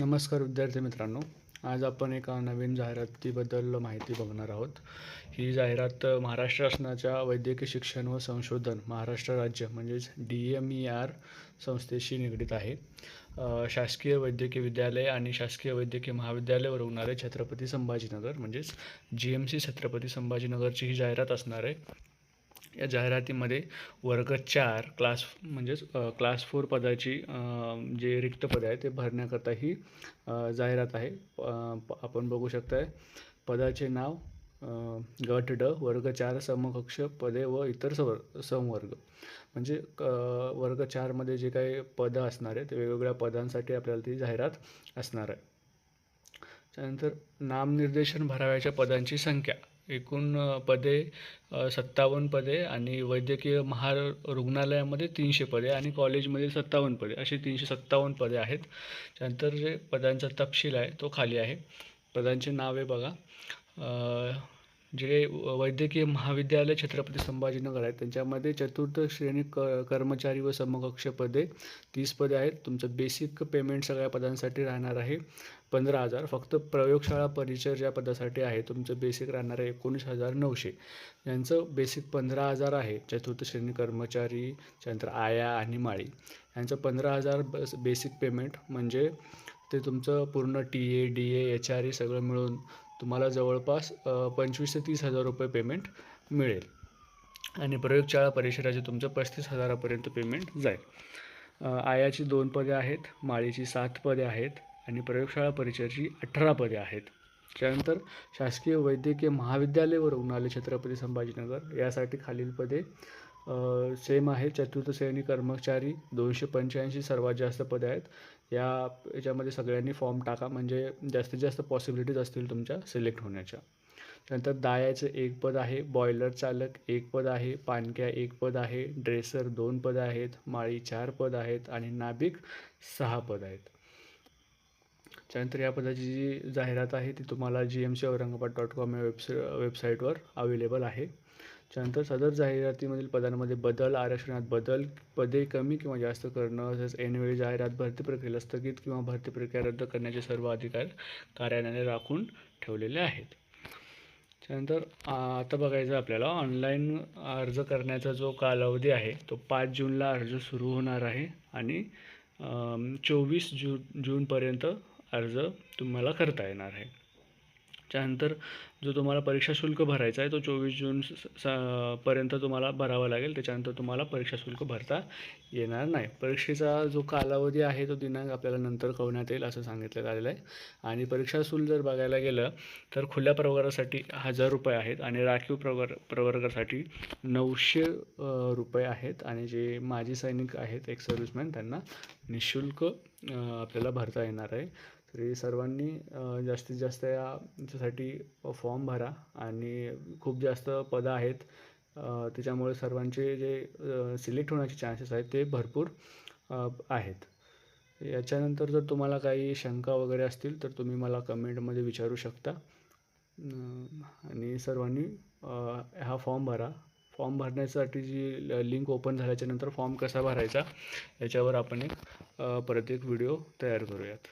नमस्कार विद्यार्थी मित्रांनो. आज आपण एका नवीन जाहिरातीबद्दल माहिती बघणार आहोत. ही जाहिरात महाराष्ट्र शासनाच्या वैद्यकीय शिक्षण व संशोधन महाराष्ट्र राज्य म्हणजेच डी एम ई आर संस्थेशी निगडीत आहे. शासकीय वैद्यकीय विद्यालय आणि शासकीय वैद्यकीय महाविद्यालय व रुग्णालय छत्रपती संभाजीनगर म्हणजेच जी एम सी छत्रपती संभाजीनगरची ही जाहिरात असणार आहे. या जाहिरातीमध्ये वर्ग चार क्लास म्हणजेच क्लास फोर पदाची जे रिक्त पदे आहे ते भरण्याकरता ही जाहिरात आहे. प- आपण बघू शकताय पदाचे नाव गट ड वर्ग चार समकक्ष पदे व इतर सवर संवर्ग म्हणजे क वर्ग चारमध्ये जे काही पदं असणार आहे ते वेगवेगळ्या पदांसाठी आपल्याला ती जाहिरात असणार आहे. त्यानंतर नामनिर्देशन भराव्याच्या पदांची संख्या. एकूण पदे सत्तावन्न पदे आणि वैद्यकीय महार रुग्णालयामध्ये तीनशे पदे आणि कॉलेजमध्ये सत्तावन्न पदे. अशी तीनशे सत्तावन्न पदे आहेत. त्यानंतर जे पदांचा तपशील आहे तो खाली आहे. पदांचे नावे बघा. जे व- वैद्यकीय महाविद्यालय छत्रपती संभाजीनगर आहेत त्यांच्यामध्ये चतुर्थ श्रेणी क कर्मचारी व समकक्ष पदे तीस पदे आहेत. तुमचं बेसिक पेमेंट सगळ्या पदांसाठी राहणार आहे. पंधरा हजार. फक्त प्रयोगशाळा परिचर ज्या पदासाठी आहे तुमचं बेसिक राहणार आहे एकोणीस हजार नऊशे. यांचं बेसिक पंधरा हजार आहे. चतुर्थ श्रेणी कर्मचारी त्यानंतर आया आणि माळी. यांचं पंधरा हजार बस बेसिक पेमेंट म्हणजे ते तुमचं पूर्ण T A D A H R E सगळं मिळून तुम्हाला जवळपास पंचवीस ते तीस हजार रुपये पेमेंट मिळेल. आणि प्रयोगशाळा परिसराचे तुमचं पस्तीस हजारापर्यंत पेमेंट जाईल. आयाची दोन पदे आहेत माळीची सात पदे आहेत आणि प्रयोगशाळा परिचयाची अठरा पदे आहेत. त्यानंतर शासकीय वैद्यकीय महाविद्यालय व रुग्णालय छत्रपती संभाजीनगर यासाठी खालील पदे सेम आहे. चतुर्थ श्रेणी कर्मचारी दोनशे पंच्याऐंशी सर्वात जास्त पदे आहेत. या याच्यामध्ये सगळ्यांनी फॉर्म टाका. म्हणजे जास्तीत जास्त पॉसिबिलिटीज असतील तुमच्या सिलेक्ट होण्याच्या. त्यानंतर दायाचं एक पद आहे बॉयलर चालक एक पद आहे पाणक्या एक पद आहे ड्रेसर दोन पद आहेत माळी चार पद आहेत आणि नाभिक सहा पद आहेत. त्यानंतर या पदाची जी जाहिरात आहे ती तुम्हाला G M C Aurangabad dot com या वेबसा वेबसाईटवर अवेलेबल आहे. त्यानंतर सदर जाहिरातीमधील पदांमध्ये बदल आरक्षणात बदल पदे कमी किंवा जास्त करणं तसेच ऐनवेळी जाहिरात भरती प्रक्रियेला स्थगित किंवा भरती प्रक्रिया रद्द करण्याचे सर्व अधिकार कार्यालयाने राखून ठेवलेले आहेत. त्यानंतर आता बघायचं आपल्याला ऑनलाईन अर्ज करण्याचा जो कालावधी आहे तो पाच जूनला अर्ज सुरू होणार आहे आणि चोवीस जू जूनपर्यंत अर्ज तुम्हाला करता येणार आहे. त्यानंतर जो तुम्हाला परीक्षा शुल्क भरायचा आहे तो चोवीस जून स- पर्यंत तुम्हाला भरावा लागेल. त्याच्यानंतर तुम्हाला परीक्षा शुल्क भरता येणार नाही. परीक्षेचा जो कालावधी आहे तो दिनांक आपल्याला नंतर कळवण्यात येईल असं सांगितलं आलेलं आहे. आणि परीक्षा शुल्क जर बघायला गेलं तर खुल्या प्रवर्गासाठी हजार रुपये आहेत आणि राखीव प्रवर प्रवर्गासाठी नऊशे रुपये आहेत. आणि जे माजी सैनिक आहेत एक सर्व्हिसमॅन त्यांना निशुल्क आपल्याला भरता येणार आहे. तरी सर्वांनी जास्तीत जास्त याच्यासाठी फॉर्म भरा आणि खूप जास्त पदं आहेत. त्याच्यामुळे सर्वांचे जे सिलेक्ट होण्याचे चान्सेस आहेत ते भरपूर आहेत. याच्यानंतर जर तुम्हाला काही शंका वगैरे असतील तर तुम्ही मला कमेंटमध्ये विचारू शकता. आणि सर्वांनी हा फॉर्म भरा. फॉर्म भरण्यासाठी जी लिंक ओपन झाल्याच्यानंतर फॉर्म कसा भरायचा याच्यावर आपण एक परत एक व्हिडिओ तयार करूयात.